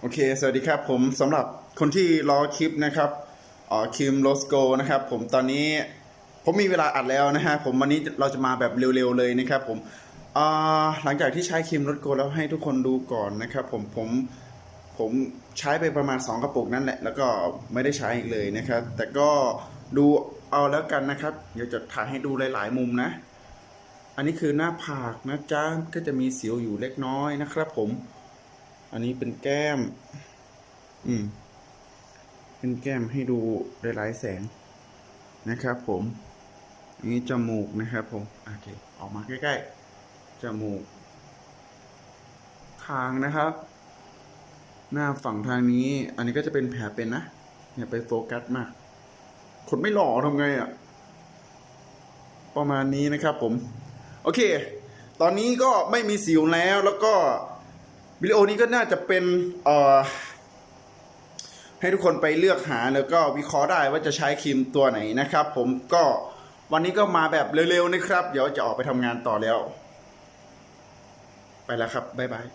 โอเค สวัสดีครับผมสำหรับคนที่รอคลิปนะครับอ๋อคิมโลสโกนะครับ ผมตอนนี้ผมมีเวลาอัดแล้วนะฮะผมวันนี้เราจะมาแบบเร็วๆเลยนะครับ ผมหลังจากที่ใช้คิมโลสโกแล้วให้ทุกคนดูก่อนนะครับ ผมผมผมใช้ไปประมาณ 2 กระปุกนั่นแหละ แล้วก็ไม่ได้ใช้อีกเลยนะครับ แต่ก็ดูเอาแล้วกันนะครับ เดี๋ยวจะถ่ายให้ดูหลายๆ มุมนะ อันนี้คือหน้าผากนะจ๊ะก็จะมีสิวอยู่เล็กน้อยนะครับ ผม อันนี้เป็นแก้ม อืม เป็นแก้มให้ดูหลายๆแสงนะครับผมอันนี้จมูกนะครับผม โอเค ออกมาใกล้ๆ จมูกคางนะครับ หน้าฝั่งทางนี้ อันนี้ก็จะเป็นแผลเป็นนะ อย่าไปโฟกัสมาก คนไม่หล่อทำไงอะ่ะ ประมาณนี้นะครับผม โอเค ตอนนี้ก็ไม่มีสิวแล้วแล้วก็ วิดีโอนี้ก็น่าจะเป็นเอ่อให้ทุกคนไปเลือกหาแล้วก็วิเคราะห์ได้ว่าจะใช้ครีมตัวไหนนะครับ ผมก็วันนี้ก็มาแบบเร็วๆนะครับ เดี๋ยวจะออกไปทำงานต่อแล้ว ไปแล้วครับ บ๊ายบาย